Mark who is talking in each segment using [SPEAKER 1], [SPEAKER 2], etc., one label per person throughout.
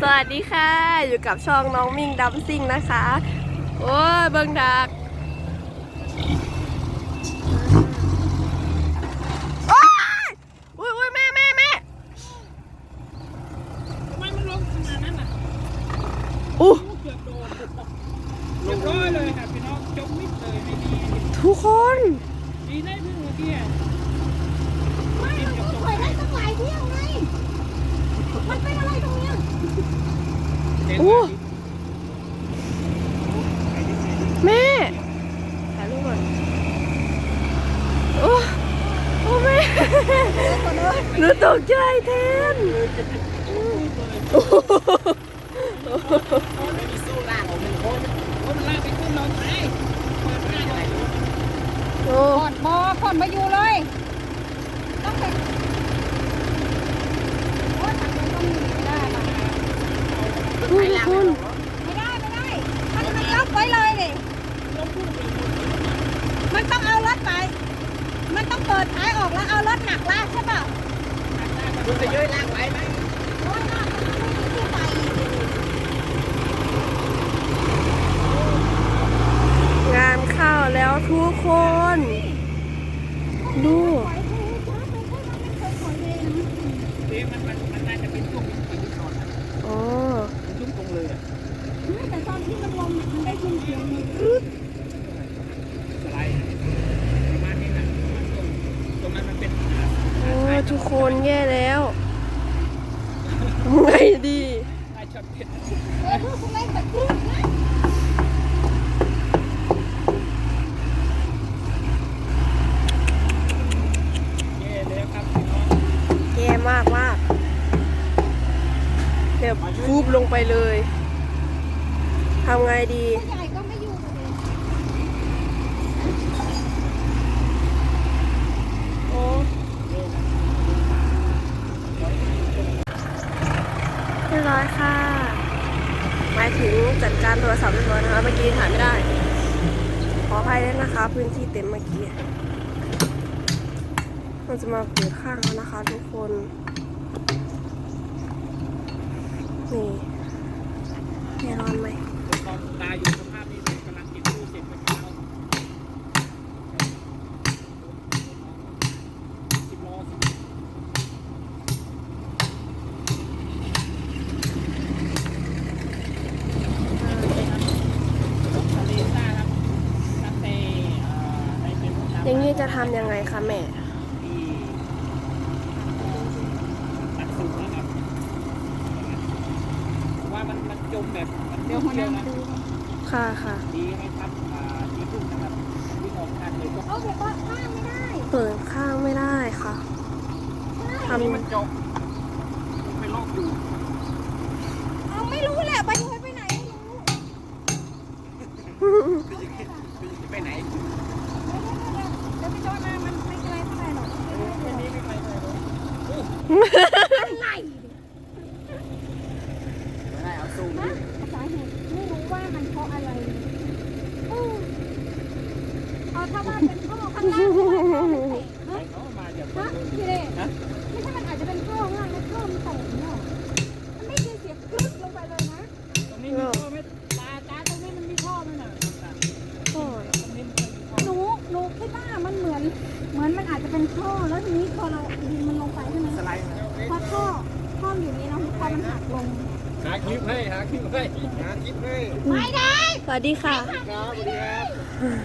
[SPEAKER 1] สวัสดีค่ะ อยู่กับช่องน้องมิงดัมซิงนะคะ โอ้ยเบิ่งดักโอ้ยอุ้ยอุ้ยแม่แม่แม่
[SPEAKER 2] ทำไมมันลงขนาดนั้นน่ะ
[SPEAKER 1] อู้
[SPEAKER 2] เกือบโดนเรียบร้อยเลยค่ะพี่น้องจมมิดเลยไม่มี
[SPEAKER 1] ทุกคน
[SPEAKER 2] ดีได้เพิ่งเมื่อกี้อะ
[SPEAKER 3] ไม่มันก็เคยได้ตั้งหลายเที่ยวไง มันเป็นอะไรตรงเนี้ย
[SPEAKER 2] เห็น
[SPEAKER 1] อู้
[SPEAKER 2] ไหม
[SPEAKER 1] แม่ถ่ายรูปก่อนโอ้โอ้แม่หนูตกใจแทน
[SPEAKER 2] ไม่มีสู้ร่างของมันโคนโคนมันลากไปขึ้นลงไปเปิดหน้าอะไร
[SPEAKER 1] โอ้
[SPEAKER 3] ผ่อนบอผ่อนมาอยู่เลย ต้องไปโอ้ยถังมันต้องมีไม่ได้นะ
[SPEAKER 1] ทุกคน
[SPEAKER 3] ไม่ได้ไม่ได้มันมันล็อกไว้เลยดิมันต้องเอารถไป มันต้องเปิดท้ายออกแล้วเอารถหนักลากใช่ป่ะ
[SPEAKER 2] คุณจะเยอะลากไปไหม
[SPEAKER 3] โอ้ยลากมันไม่มีที่ไปอีก
[SPEAKER 1] งานเข้าแล้วทุกคน ดู
[SPEAKER 3] ปล่อยให้ช้าไปเพราะมันไม่เคยปล่อยเลยนะ
[SPEAKER 2] เอ๊ะมันมันมันน่าจะเป็นช่วงเป็นที่ก่อนนะ
[SPEAKER 1] อ๋อ
[SPEAKER 2] เป็นช่วงตรงเลยอะ
[SPEAKER 3] แต่ตอนที่มันลงมันได้ยินเสียงมันกรึ๊ด
[SPEAKER 2] สไลด์ประมาณนี้นะประมาณตรงตรงนั้นมันเป็น
[SPEAKER 1] โอ้ทุกคนแย่แล้วไงดี
[SPEAKER 2] ลายช็อตเผ็ด
[SPEAKER 3] เออคุณเล่นแบบกรึ๊ดนะ
[SPEAKER 2] เย่เลยครับพี่น้อง
[SPEAKER 1] แย่มากมากแบบฟูบลง ไปเลยทำไงดี
[SPEAKER 3] ใหญ่ก็ไม่อยู่เลย
[SPEAKER 1] โอ้เรียบร้อยค่ะหมายถึงจัดการโทรศัพท์เรียบร้อยนะคะ เมื่อกี้ถ่ายไม่ได้ ขออภัยด้วยนะคะ พื้นที่เต็มเมื่อกี้มันจะมาเปิดข้างแล้วนะคะทุกคน นี่ แน่นอนไหม
[SPEAKER 2] ตอนตาอยู่สภาพนี้กำลังเก็บตู้เสร็จเมื่อเช้าสิบล้อสิบทะเลซ่าครับตั้งแต่เอ่อในเป็นน้ำ
[SPEAKER 1] อย่างนี้จะทำยังไงคะแม่
[SPEAKER 2] ที่ตัดสูงนะครับว่ามันมัน จมแบบมัน
[SPEAKER 3] เดี๋ยวหัวห
[SPEAKER 2] เที่
[SPEAKER 3] น้า
[SPEAKER 2] ยว
[SPEAKER 3] มา
[SPEAKER 2] นะ
[SPEAKER 3] ดู
[SPEAKER 1] ค่ะค่ะ
[SPEAKER 2] ดีไหมครับอ่าดีขึ้นนะครับวิ่งออกทางเลยก็
[SPEAKER 3] เอาแบบว่าข้ามไม่ได้
[SPEAKER 1] เปิดข้างไม่ได้ค่ะ
[SPEAKER 2] อันนี้มันจบมันไปลอกอยู่
[SPEAKER 3] เอาไม่รู้แหละไปดูไปไหนไม่รู้
[SPEAKER 2] ไปไหน
[SPEAKER 3] เดี๋ยวไปจอดมามันไม่ไกลเท่าไหร่หรอก
[SPEAKER 2] ไม่นี้ไม่ไปไหนเลย
[SPEAKER 3] อะไร
[SPEAKER 2] ไม่ได้เอาซูม
[SPEAKER 3] นะสาเหตุไม่รู้ว่ามันเพราะอะไรเออเอาถ้าว่าเป็นท่อข้างล่างที่ว่าท่อมันแตก
[SPEAKER 2] ไป
[SPEAKER 3] ฮะ
[SPEAKER 2] เขามาจาก
[SPEAKER 3] ฮะพี่เล่ไม่ใช่มันอาจจะเป็นท่อข้างล่างแล้วท่อมันแตกเนี่ยมันไม่ใช่เสียงกรึ๊ดลงไปเลยนะ
[SPEAKER 2] ตรง นี้มีท่อไหมตาตาตรงนี้มันมีท่อไหมน่ะตรงนี้มันมีท่อ
[SPEAKER 3] หนูหนูคิดว่ามันเหมือน เหมือนมันอาจจะเป็นท่อแล้วทีนี้พอเราดินมันลงไปใช่ไหม
[SPEAKER 2] สไลด์
[SPEAKER 3] พอท่อท่ออยู่นี้เนาะพอมันหักลง
[SPEAKER 2] หาคลิปให้หาคลิปให้หาคลิปให้
[SPEAKER 3] ไม่ได้
[SPEAKER 1] สวัสดีค่ะ
[SPEAKER 2] ครับสวัสดีครับ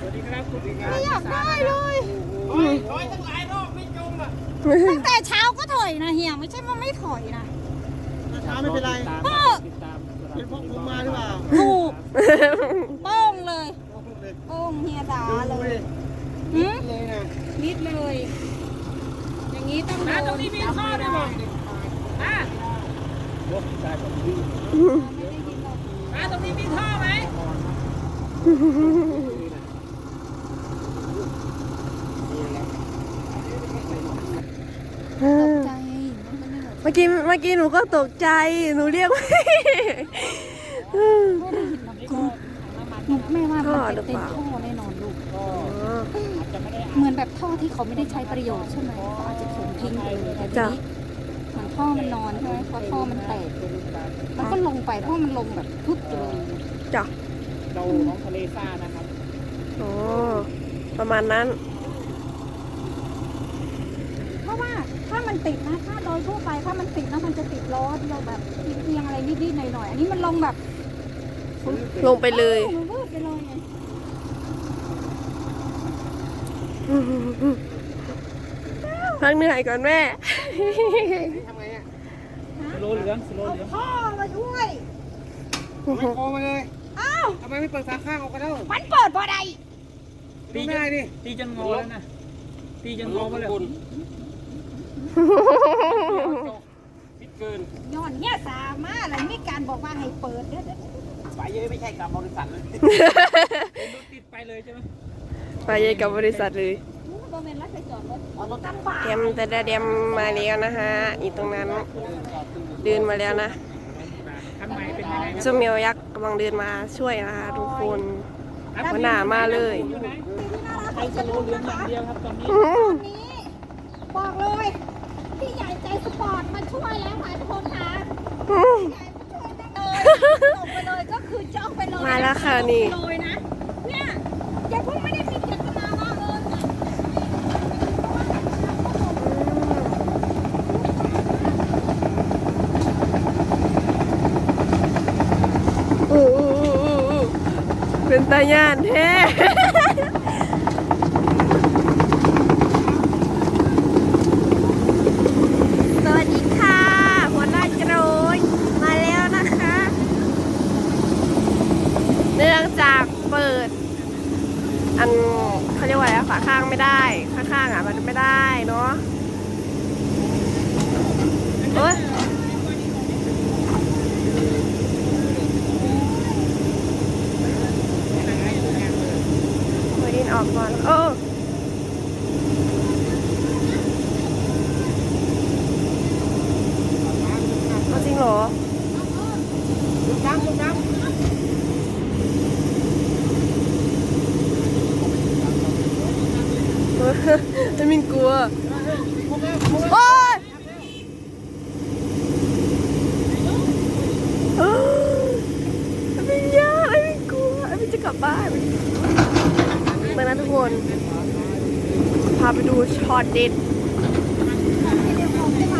[SPEAKER 2] สวัสดีครับสวัสดีครับ
[SPEAKER 3] ไม่อยากได้เลย
[SPEAKER 2] โอ้ยถอยตั้งหลายรอบไม่จมอะ
[SPEAKER 3] ตั้งแต่เช้าก็ถอยนะเฮียไม่ใช่ว่าไม่ถอยนะ
[SPEAKER 2] ช้าไม่เป็นไร
[SPEAKER 3] พ่อ
[SPEAKER 2] เป็นพวกผมมาหรือเปล่า
[SPEAKER 3] ถูกโป้งเลยโป้งเฮียด่าเลยหืม
[SPEAKER 2] เลยนะ
[SPEAKER 3] นิดเลย อย่างนี้ต้องโด
[SPEAKER 2] นะ
[SPEAKER 3] น
[SPEAKER 2] ตรงนี้มีท่อด้วยบอกอะยกได้ผมดี
[SPEAKER 3] ไม่ได้ยินหรอก
[SPEAKER 2] อะตรงนี้มีท่อไหม
[SPEAKER 3] ใจ มันไม่หมด
[SPEAKER 1] เมื่อกี้เมื่อกี้หนูก็ตกใจ หนูเรียกไม่
[SPEAKER 3] หนูแม่ว่า
[SPEAKER 1] ท่
[SPEAKER 3] มัน
[SPEAKER 1] อหรือ
[SPEAKER 3] เป็น
[SPEAKER 1] เปล่า
[SPEAKER 3] ท่อแน่นอนลูก
[SPEAKER 2] ก็
[SPEAKER 1] อ๋อ
[SPEAKER 2] อาจจะไม่ได้
[SPEAKER 3] เหมือนแบบท่อที่เขาไม่ได้ใช้ประโยชน์ใช่ไหมเขาอาจจะถูกทิ้งไปเลยแต่ทีนี้เหมือนท่อมันนอนใช่ไหมพอท่อมันแตกมันก็ลงไปท่อมันลงแบบทุบไปเลย
[SPEAKER 1] จ้ะ
[SPEAKER 2] เราน้องทะเลซ่านะครับ
[SPEAKER 1] โอ้ประมาณนั้น
[SPEAKER 3] เพราะ ว่าถ้ามันติดนะถ้าโดยทั่วไปถ้ามันติดนะมันจะติดล้อเดียวแบบเอียงๆอะไรนิดๆหน่อยๆอันนี้มันลงแบบ
[SPEAKER 1] ลงไปเลย
[SPEAKER 3] อ้าวมันวืดไปเลยไง
[SPEAKER 1] พักเหนื่อยก่อนแม่
[SPEAKER 2] ทำไงอะสโลเหลืองสโลเหลือง
[SPEAKER 3] พ่อมาช่วย
[SPEAKER 2] ไม่โคมาเลย
[SPEAKER 3] อ้าว
[SPEAKER 2] ทำไมไม่เปิดฝาข้างออกกันแล้ว
[SPEAKER 3] มันเปิดบ่ได้
[SPEAKER 2] ตีได้ดิตีจนงอแล้วนะตีจนงอมาแล้ว พิดเกิน
[SPEAKER 3] ย้อนเนี่ยสามารถอะไรไม่การบอกว่าให้เปิดเด้อเด้อ
[SPEAKER 2] ไปเยอะไม่ใช่กับบริษัทเลยรถติดไปเลยใช่ไหม
[SPEAKER 1] ไปเยกับบริษัทเลย
[SPEAKER 3] รู้ว่าบ่แม่นรักไปจอดรถเอารถตั้งบ้าน
[SPEAKER 1] เตรียมแต่ละเดียมมาแล้วนะฮะอีตรงนั้นเดินมาแล้วนะ
[SPEAKER 2] ทำไมเป็นยังไงค
[SPEAKER 1] เจ้า
[SPEAKER 2] รับ
[SPEAKER 1] เมียวยักษ์กำลังเดินมาช่วยนะคะทุกคนหัวหน้ามาเลย
[SPEAKER 2] ไปสโลเหลืองอย่างเดียวครับตอนนี้
[SPEAKER 3] ตอนนี้บอกเลย พี่ใหญ่ใจสปอร์ตมาช่วยแล้วค่ะทุกคนค่ะพี่ใหญ่มาช่วยแน่เลยส่งไปเลยก็คือจ้องไปเลย
[SPEAKER 1] มาแล้วค่ะนี่
[SPEAKER 3] ส่งไปเลยนะเนี่ยเจ๊เพิ่งไม่ได้มีเจตนาว่าเออ
[SPEAKER 1] อู้อู้อู้อู้อู้เป็นตาย่านแท้ สวัสดีค่ะ หัวหน้าโจรยมาแล้วนะคะ เนื่องเปิด อันเขาเรียกว่าอะไรอะฝาข้างไม่ได้ข้างอะมันไม่ได้เนาะโอ๊ยหัวดินออกก่อนโอ้เอจริงเหรอ
[SPEAKER 2] น้ำน้ำ
[SPEAKER 1] เออไอ้ มินกลัว โอ๊ยไอ้มินยากไอ้มินกลัวไอ้มินจะกลับบ้านมานะทุกคน พาไปดูช็อตเด็ด
[SPEAKER 3] ยวออกได้ไหม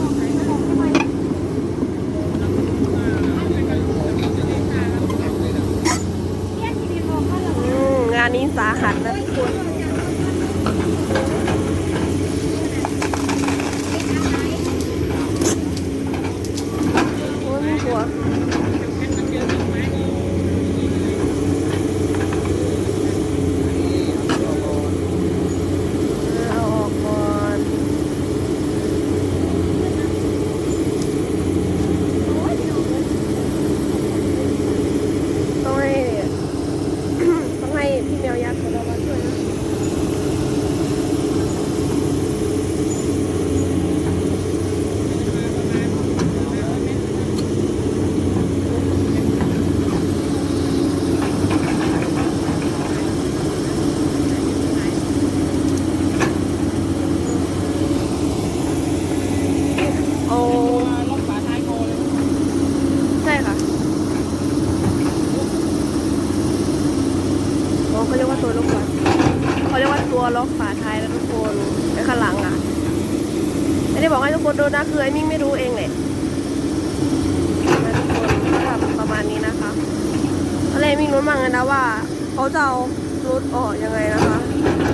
[SPEAKER 3] ออกได้ไหมเนี่ยทีเดียวบอกว่าเรา
[SPEAKER 1] อืมงานนี้สาหัสนะทุกคนโอ้ยไม่กลัว เอาออกก่อนต้องให้ ต้องให้พี่แมวยักษ์ของเรามาช่วยนะโอ้
[SPEAKER 2] ล็อกฝาท้ายโคเลย
[SPEAKER 1] ใช่ค่ะโอ้เขาเรียกว่าตัวล็อกฝาเขาเรียกว่าตัวล็อกฝาท้ายแล้วทุกคนในข้างหลังอะ ไม่ ได้นนะคือไอ้มิ่งไม่รู้เองแหละทุกคนก็ทำประมาณนี้นะคะอะไรมิ่งรู้มั่งนะว่าเขาจะเอารถออกยังไงนะคะ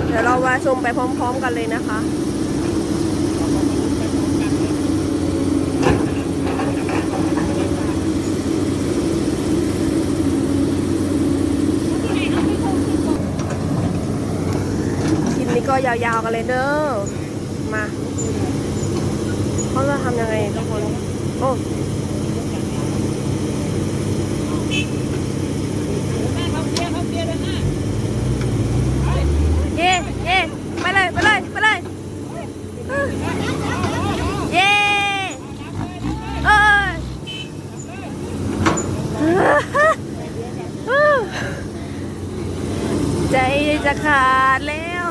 [SPEAKER 1] เดี๋ยวเรามาชมไปพร้อม ๆ กันเลยนะคะคลิปนี้ก็ยาวๆกันเลยเด้อ มา เขาจะทำยังไงทุกคน โอ้
[SPEAKER 2] แม่เขาเกียร์เขาเกียร์เลยนะ
[SPEAKER 1] เย่เย่ไปเลย ไปเลย ไปเลย เย่เอ้ยใจจะขาดแล้ว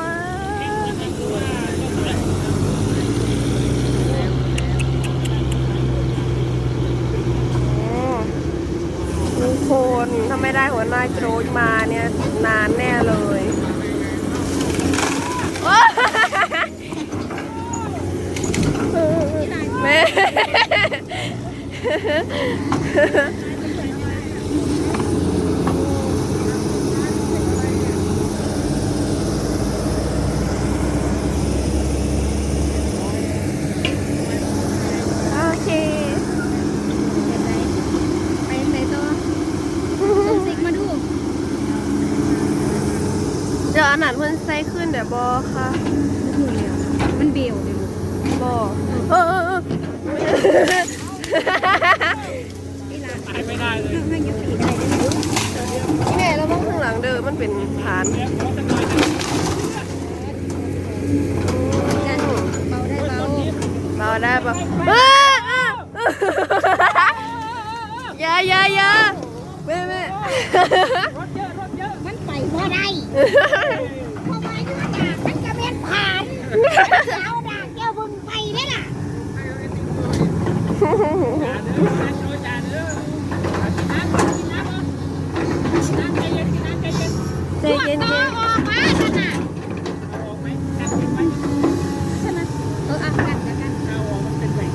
[SPEAKER 1] เอ้ย คนถ้าไม่ได้หัวหน้าโจกมาเนี่ยนานแน่เลยโอ๊ยแม่ โอเค
[SPEAKER 3] ไปไหนต่อส่งซิกมาดู
[SPEAKER 1] เดี๋ยวอันนั้นเพิ่นใส่ ขึ้นเดี๋ยวบอค่ะ
[SPEAKER 3] มันเบี้ยวเลยลูก
[SPEAKER 1] บอเออเออเออ
[SPEAKER 2] ตายไม่ได้เลย
[SPEAKER 3] มันยังปีกอะไรได้ลูก
[SPEAKER 1] นี่แม่เราต้องข้างหลังเดิมมันเป็นฐาน
[SPEAKER 2] เนี่ยขอสักหน่อยนะ
[SPEAKER 3] กันเบาได้เบา
[SPEAKER 1] เราได้ปะเออเออเอออย่าอย่าอย่าแม่แม่
[SPEAKER 2] รถเยอะรถเยอะ
[SPEAKER 3] มันไปบ่ได้ เอาด่างแก้วบึงไปได้ล่ะ
[SPEAKER 2] จ่าเด้อจ่าเด้อน้ำกินน้ำกินน้ำใจเย็นกินน้ำใจเย็น
[SPEAKER 1] ใจเย็น
[SPEAKER 3] ต่อ
[SPEAKER 1] เย็น
[SPEAKER 3] ออกมาขนาด
[SPEAKER 2] เอาออกไหมกัดกินไหม
[SPEAKER 3] ใช่ไหมเอออะกันกันกัน
[SPEAKER 2] เอามันเป็นแหว่ง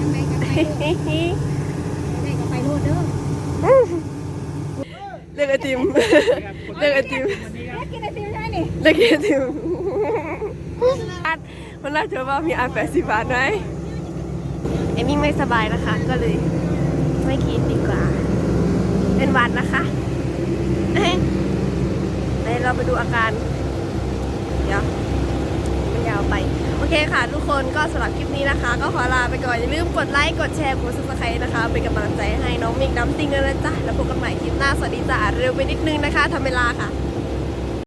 [SPEAKER 3] ยังไงกันไปโลดยังไงกันไปโลดเด้อ
[SPEAKER 1] เรียกไอติม เรียกไอติม เรียกไอติมอัดมันน่าจะว่ามีอันแปดสิบบาทไหมเอมี่ไม่สบายนะคะ ก็เลยไม่กินดีกว่า เป็นหวัดนะคะเอ้ยไหนเราไปดูอาการ เดี๋ยวมันยาวไป โอเคค่ะ ทุกคนก็สำหรับคลิปนี้นะคะ ก็ขอลาไปก่อน อย่าลืมกดไลค์ กดแชร์ กดซับสไครต์นะคะ เป็นกำลังใจให้น้องมิกน้ำติงกันนะจ๊ะ แล้วพบกันใหม่คลิปหน้า สวัสดีจ้าเร็วไปนิดนึงนะคะทำเวลาค่ะ